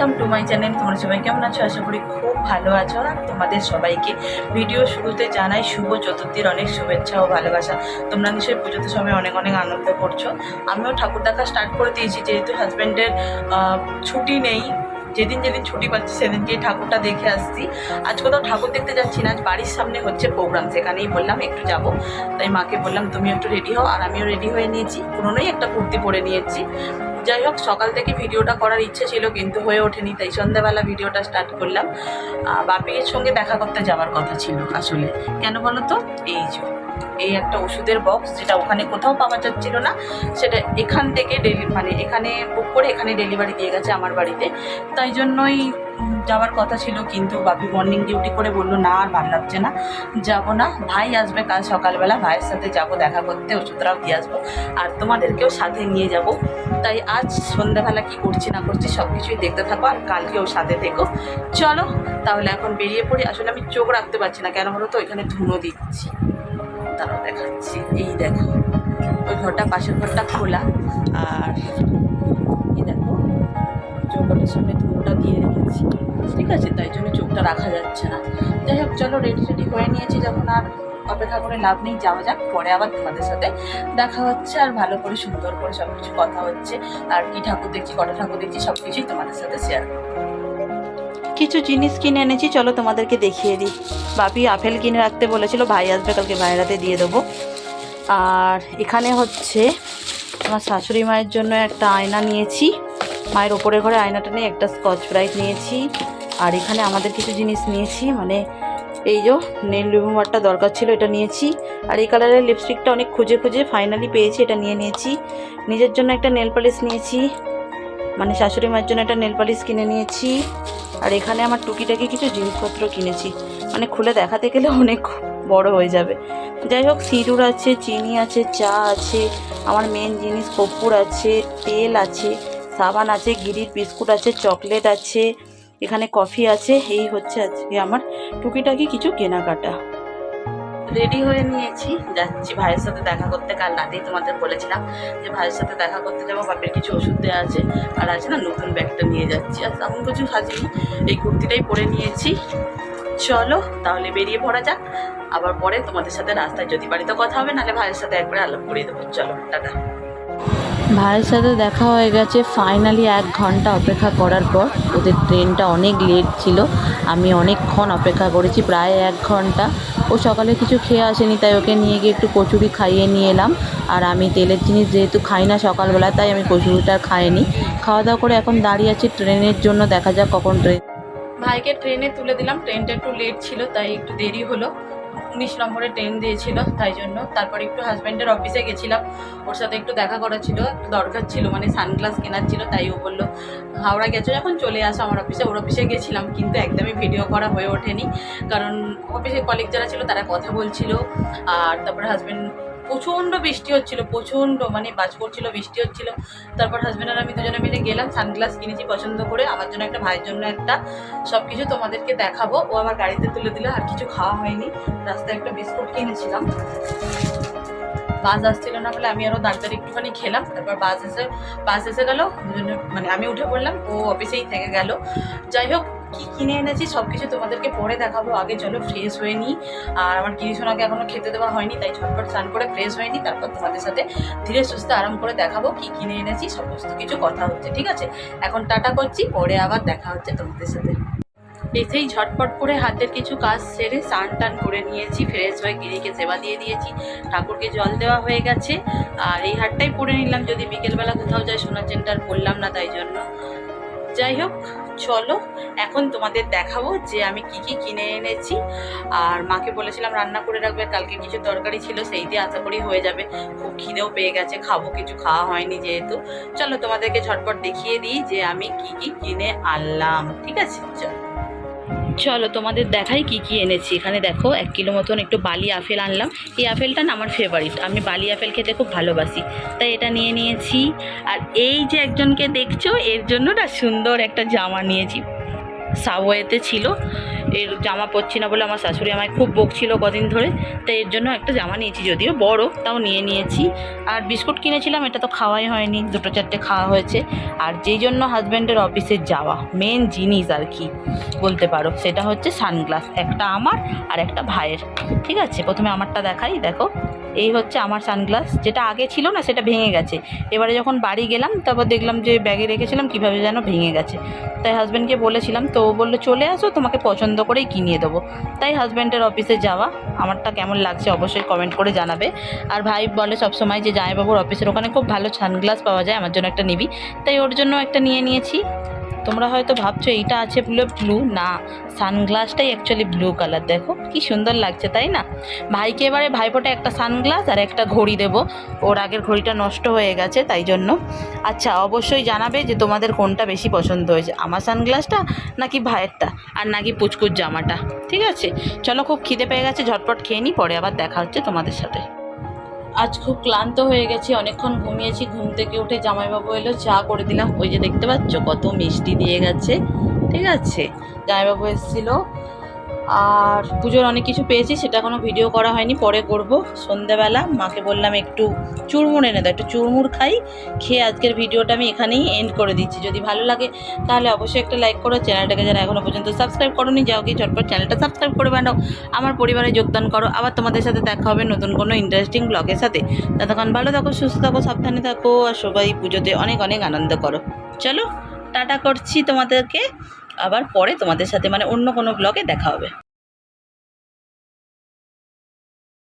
Welcome to my channel তোমরা সবাই কেমন আছো? আশা করি খুব ভালো আছো। আর তোমাদের সবাইকে ভিডিও শুরুতে জানাই শুভ চতুর্থীর অনেক শুভেচ্ছা ও ভালোবাসা। তোমরা নিশ্চয়ই পুজোতে সবাই অনেক অনেক আনন্দ করছ। আমিও ঠাকুর দেখা স্টার্ট করে দিয়েছি, যেহেতু হাজব্যান্ডের ছুটি নেই। যেদিন যেদিন ছুটি পাচ্ছি, সেদিনকেই ঠাকুরটা দেখে আসছি। আজ কোথাও ঠাকুর দেখতে যাচ্ছি না, আজ বাড়ির সামনে হচ্ছে প্রোগ্রাম সেখানেই বললাম একটু যাব। তাই মাকে বললাম তুমি একটু রেডি হও। আর আমিও রেডি হয়ে নিয়েছি। পুরোনোই একটা কুর্তি পরে নিয়েছি। যাই হোক, সকাল থেকে ভিডিওটা করার ইচ্ছে ছিল কিন্তু হয়ে ওঠেনি, তাই সন্ধ্যাবেলা ভিডিওটা স্টার্ট করলাম। বাপির সঙ্গে দেখা করতে যাওয়ার কথা ছিল আসলে। কেন বলো তো? এই যে। এই একটা ওষুধের বক্স যেটা ওখানে কোথাও পাওয়া যাচ্ছিল না, সেটা এখান থেকে ডেলি মানে এখানে বুক করে এখানে ডেলিভারি দিয়ে গেছে আমার বাড়িতে। তাই জন্যই যাওয়ার কথা ছিল, কিন্তু বাপি মর্নিং ডিউটি করে বলল, না, আর ভালো লাগছে না, যাব না। ভাই আসবে কাল সকালবেলা, ভাইয়ের সাথে যাব, দেখা করতে ওষুধটাও দিয়ে আসব। আর তোমাদেরকেও সাথে নিয়ে যাব। তাই আজ সন্ধ্যাবেলা কি করছি, না করছি সব কিছুই দেখতে থাকো, আর কালকেও সাথে থেকো। চলো, তাহলে এখন বেরিয়ে পড়ি। আসলে আমি চোখ রাখতে পারছি না, কেন বলো তো? ওইখানে ধুনো দিচ্ছি। তারাও দেখাচ্ছি। এই দেখো, ওই ঘরটা পাশের ঘরটা খোলা। আর এই দেখো, চৌকাটের সামনে ধুনোটা দিয়ে রেখেছি। ঠিক আছে? তাই জন্য চোখটা রাখা যাচ্ছে না। যাই হোক, চলো রেডি রেডি হয়ে নিয়েছি। যখন আর অপেক্ষা করে লাভ নেই, যাওয়া যাক। পরে আবার তোমাদের সাথে দেখা হচ্ছে আর ভালো করে, সুন্দর করে সব কিছু কথা হচ্ছে। আর কি ঠাকুর দেখছি, কটা ঠাকুর দেখছি সব কিছুই তোমাদের সাথে শেয়ার কিছু জিনিস কিনে এনেছি, চলো তোমাদেরকে দেখিয়ে দিই। বাপি আপেল কিনে রাখতে বলেছিল, ভাই আসবে কালকে ভাইরাতে দিয়ে দেবো। আর এখানে হচ্ছে আমার শাশুড়ি মায়ের জন্য একটা আয়না নিয়েছি। মায়ের ওপরে ঘরে আয়নাটা নিয়ে একটা স্কচ ব্রাইট নিয়েছি। আর এখানে আমাদের কিছু জিনিস নিয়েছি মানে এই যে নেল রিমুভারটা দরকার ছিল, এটা নিয়েছি। আর এই কালারের লিপস্টিকটা অনেক খুঁজে খুঁজে ফাইনালি পেয়েছি, এটা নিয়ে নিয়েছি। নিজের জন্য একটা নেল পালিশ নিয়েছি মানে শাশুড়ি মায়ের জন্য একটা নেল পালিশ কিনে নিয়েছি। আর এখানে আমার টুকিটাকি কিছু জিনিসপত্র কিনেছি। মানে খুলে দেখাতে গেলে অনেক বড় হয়ে যাবে। যাই হোক, সিঁদুর আছে, চিনি আছে, চা আছে, আমার মেন জিনিস কর্পূর আছে, তেল আছে, সাবান আছে, গিরির বিস্কুট আছে, চকলেট আছে, এখানে কফি আছে, এই হচ্ছে আজকে আমার টুকিটাকি কিছু কেনাকাটা। রেডি হয়ে নিয়েছি। যাচ্ছি ভাইয়ের সাথে দেখা করতে। কাল রাতেই তোমাদের বলেছিলাম যে ভাইয়ের সাথে দেখা করতে যাব। বাপের কিছু ওষুধ দেওয়া আছে। আর আছে না, নতুন ব্যাগটা নিয়ে যাচ্ছি। আর তেমন কিছু সাজিনি। এই কুর্তিটাই পরে নিয়েছি। চলো, তাহলে বেরিয়ে পড়া যাক। আবার পরে তোমাদের সাথে রাস্তায় যদি বাড়িতে কথা হবে, নাহলে ভাইয়ের সাথে একবার আলাপ করিয়ে দেবো। চলো, টাটা। ভাইয়ের সাথে দেখা হয়ে গেছে। ফাইনালি এক ঘণ্টা অপেক্ষা করার পর ওদের ট্রেনটা অনেক লেট ছিল। আমি অনেকক্ষণ অপেক্ষা করেছি, প্রায় এক ঘণ্টা। ও সকালে কিছু খেয়ে আসেনি, তাই ওকে নিয়ে গিয়ে একটু কচুরি খাইয়ে নিয়ে এলাম। আর আমি তেলের জিনিস যেহেতু খাই না সকালবেলা, তাই আমি কচুরিটা খাইনি। খাওয়া দাওয়া করে এখন দাঁড়িয়ে আছি ট্রেনের জন্য, দেখা যাক কখন ট্রেন ভাইকে ট্রেনে তুলে দিলাম। ট্রেনটা একটু লেট ছিল, তাই একটু দেরি হলো। উনিশ নম্বরে ট্রেন দিয়েছিল, তাই জন্য। তারপর একটু হাজব্যান্ডের অফিসে গেছিলাম। ওর সাথে একটু দেখা করা ছিল একটু দরকার ছিল মানে সানগ্লাস কেনার ছিল, তাই ও বলল, হাওড়া গেছো যখন, চলে আসো আমার অফিসে ওর অফিসে গেছিলাম, কিন্তু একদমই ভিডিও করা হয়ে ওঠেনি। কারণ অফিসে কলিগ যারা ছিল, তারা কথা বলছিল, আর তারপরে হাজব্যান্ড প্রচণ্ড বৃষ্টি হচ্ছিল, প্রচণ্ড মানে বাজ পড়ছিল, বৃষ্টি হচ্ছিল। তারপর হাজব্যান্ড আর আমি দুজনে মিলে গেলাম সানগ্লাস কিনেছি পছন্দ করে। আমার জন্য একটা, ভাইয়ের জন্য একটা। সব কিছু তোমাদেরকে দেখাবো। ও আমার গাড়িতে তুলে দিল, আর কিছু খাওয়া হয়নি। রাস্তায় একটা বিস্কুট কিনেছিলাম। বাস আসছিল না বলে আমি আরও দাঁড়িয়ে একটুখানি খেলাম। তারপর বাস এসে বাস এসে গেলো। মানে আমি উঠে পড়লাম। ও অফিসেই থেকে গেল। যাই হোক কী কিনে এনেছি সব কিছু তোমাদেরকে পরে দেখাবো। আগে চলো ফ্রেশ হয়ে নিই। আর আমার গিরিশোনাকে এখনও খেতে দেওয়া হয়নি, তাই ঝটপট স্নান করে ফ্রেশ হয়ে নিই, তারপর তোমাদের সাথে ধীরে সুস্থে আরাম করে দেখাবো কী কিনে এনেছি, সমস্ত কিছু কথা হচ্ছে, ঠিক আছে? এখন টাটা করছি, পরে আবার দেখা হচ্ছে তোমাদের সাথে। এসেই ঝটপট করে হাতের কিছু কাজ সেরে স্নান টান করে নিয়েছি ফ্রেশ হয়ে গিরিকে সেবা দিয়ে দিয়েছি, ঠাকুরকে জল দেওয়া হয়ে গেছে। আর এই হাটটাই পরে নিলাম, যদি বিকেলবেলা কোথাও যাই সোনার চেনটা আর না, তাই জন্য। যাই হোক চলো, এখন তোমাদের দেখাবো যে আমি কি কি কিনে এনেছি। আর মাকে বলেছিলাম রান্না করে রাখবে, কালকে কিছু তরকারি ছিল সেই দিয়ে আশা করি হয়ে যাবে। খুব খিদেও পেয়ে গেছে, খাব, কিছু খাওয়া হয়নি যেহেতু। চলো তোমাদেরকে ঝটপট দেখিয়ে দিই যে আমি কি কি কিনে আনলাম, ঠিক আছে? চলো। চলো তোমাদের দেখাই কি কি এনেছি। এখানে দেখো, এক কিলো মতন একটু বালি আপেল আনলাম। এই আপেলটা না আমার ফেভারিট আমি বালি আপেল খেতে খুব ভালোবাসি। তাই এটা নিয়ে নিয়েছি। আর এই যে একজনকে দেখছ, এর জন্য সুন্দর একটা জামা নিয়েছি। সাবওয়েতে ছিল। এর জামা পরছি না বলে আমার শাশুড়ি আমায় খুব বকছিল কদিন ধরে, তাই এর জন্য একটা জামা নিয়েছি যদিও বড়, তাও নিয়ে নিয়েছি। আর বিস্কুট কিনেছিলাম, এটা তো খাওয়াই হয়নি, দুটো চারটে খাওয়া হয়েছে। আর যেই জন্য হাজব্যান্ডের অফিসে যাওয়া মেন জিনিস আর কি বলতে পারো, সেটা হচ্ছে সানগ্লাস একটা আমার আর একটা ভাইয়ের। ঠিক আছে? প্রথমে আমারটা দেখাই, দেখো। এই হচ্ছে আমার সানগ্লাস যেটা আগে ছিল না সেটা ভেঙে গেছে। এবারে যখন বাড়ি গেলাম, তারপর দেখলাম যে ব্যাগে রেখেছিলাম, কীভাবে যেন ভেঙে গেছে। তাই হাজব্যান্ডকে বলেছিলাম, তো ও বলল, চলে আসো, তোমাকে পছন্দ করেই কিনিয়ে দেবো। তাই হাজব্যান্ডের অফিসে যাওয়া, আমারটা কেমন লাগছে অবশ্যই কমেন্ট করে জানাবে। আর ভাই বলে সবসময় যে, জামাইবাবুর অফিসের ওখানে খুব ভালো সানগ্লাস পাওয়া যায়, আমার জন্য একটা নিবি। তাই ওর জন্য একটা নিয়ে নিয়েছি। তোমরা হয়তো ভাবছ এইটা আছে ব্লু ব্লু না সানগ্লাসটাই অ্যাকচুয়ালি ব্লু কালার দেখো, কি সুন্দর লাগছে, তাই না? ভাইকে এবারে ভাইপোটা একটা সানগ্লাস আর একটা ঘড়ি দেব। ওর আগের ঘড়িটা নষ্ট হয়ে গেছে, তাই জন্য। আচ্ছা অবশ্যই জানাবে যে তোমাদের কোনটা বেশি পছন্দ হয়েছে, আমার সানগ্লাসটা নাকি ভাইয়েরটা, আর নাকি পুচকুর জামাটা। ঠিক আছে? চলো, খুব খিদে পেয়ে গেছে, ঝটপট খেয়ে নিই পরে আবার দেখা হচ্ছে তোমাদের সাথে। আজ খুব ক্লান্ত হয়ে গেছি, অনেকক্ষণ ঘুমিয়েছি, ঘুম থেকে উঠে জামাইবাবু এলো, চা করে দিলাম। ওই যে দেখতে পাচ্ছ কত মিষ্টি দিয়ে গেছে, ঠিক আছে? জামাইবাবু এসেছিল আর পুজোর অনেক কিছু পেয়েছি, সেটা কোনো ভিডিও করা হয়নি, পরে করব। সন্ধেবেলা মাকে বললাম একটু চুরমুর এনে দাও, একটু চুরমুর খাই, খেয়ে আজকের ভিডিওটা আমি এখানেই এন্ড করে দিচ্ছি। যদি ভালো লাগে, তাহলে অবশ্যই একটা লাইক করো, চ্যানেলটাকে যারা এখনও পর্যন্ত সাবস্ক্রাইব করোনি, যাও কি চটপট চ্যানেলটা সাবস্ক্রাইব করে বানাও। আমার পরিবারে যোগদান করো। আবার তোমাদের সাথে দেখা হবে নতুন কোনো ইন্টারেস্টিং ব্লগের সাথে। ততক্ষণ ভালো থাকো, সুস্থ থাকো, সাবধানে থাকো, আর সবাই পুজোতে অনেক অনেক আনন্দ করো। চলো, টাটা করছি তোমাদেরকে। আবার পরে তোমাদের সাথে মানে অন্য কোনো ব্লগে দেখা হবে।